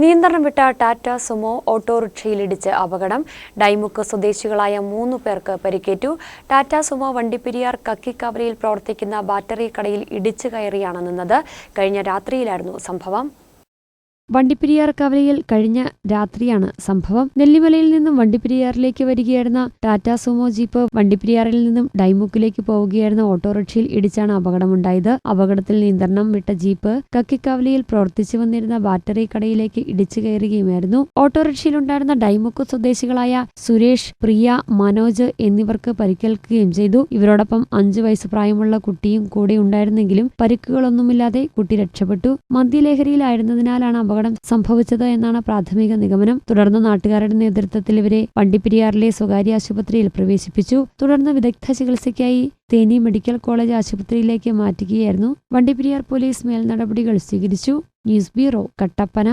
നിയന്ത്രണം വിട്ട ടാറ്റ സുമോ ഓട്ടോറിക്ഷയിലിടിച്ച് അപകടം. ഡൈമുക്ക് സ്വദേശികളായ മൂന്ന് പേർക്ക് പരിക്കേറ്റു. ടാറ്റ സുമോ വണ്ടിപ്പെരിയാർ കക്കിക്കവലയിൽ പ്രവർത്തിക്കുന്ന ബാറ്ററി കടയിൽ ഇടിച്ചു കയറിയാണ് നിന്നത്. കഴിഞ്ഞ രാത്രിയിലായിരുന്നു സംഭവം. വണ്ടിപ്പെരിയാർ കവലയിൽ കഴിഞ്ഞ രാത്രിയാണ് സംഭവം. നെല്ലിമലയിൽ നിന്നും വണ്ടിപ്പെരിയാറിലേക്ക് വരികയായിരുന്ന ടാറ്റ സുമോ ജീപ്പ് വണ്ടിപ്പെരിയാറിൽ നിന്നും ഡൈമുക്കിലേക്ക് പോവുകയായിരുന്ന ഓട്ടോറിക്ഷയിൽ ഇടിച്ചാണ് അപകടമുണ്ടായത്. അപകടത്തിൽ നിയന്ത്രണം വിട്ട ജീപ്പ് കക്കിക്കവലയിൽ പ്രവർത്തിച്ചു വന്നിരുന്ന ബാറ്ററി കടയിലേക്ക് ഇടിച്ചു കയറുകയുമായിരുന്നു. ഓട്ടോറിക്ഷയിലുണ്ടായിരുന്ന ഡൈമുക്ക് സ്വദേശികളായ സുരേഷ് പ്രിയ മനോജ് എന്നിവർക്ക് പരിക്കേൽക്കുകയും ചെയ്തു. ഇവരോടൊപ്പം അഞ്ചു വയസ്സ് പ്രായമുള്ള കുട്ടിയും കൂടെ ഉണ്ടായിരുന്നെങ്കിലും പരിക്കുകളൊന്നുമില്ലാതെ കുട്ടി രക്ഷപ്പെട്ടു. മദ്യലഹരിയിലായിരുന്നതിനാലാണ് അപകടം സംഭവിച്ചത് എന്നാണ് പ്രാഥമിക നിഗമനം. തുടർന്ന് നാട്ടുകാരുടെ നേതൃത്വത്തിൽ ഇവരെ വണ്ടിപ്പെരിയാറിലെ സ്വകാര്യ ആശുപത്രിയിൽ പ്രവേശിപ്പിച്ചു. തുടർന്ന് വിദഗ്ധ ചികിത്സയ്ക്കായി തേനി മെഡിക്കൽ കോളേജ് ആശുപത്രിയിലേക്ക് മാറ്റുകയായിരുന്നു. വണ്ടിപ്പെരിയാർ പോലീസ് മേൽനടപടികൾ സ്വീകരിച്ചു. News bureau Kattappana.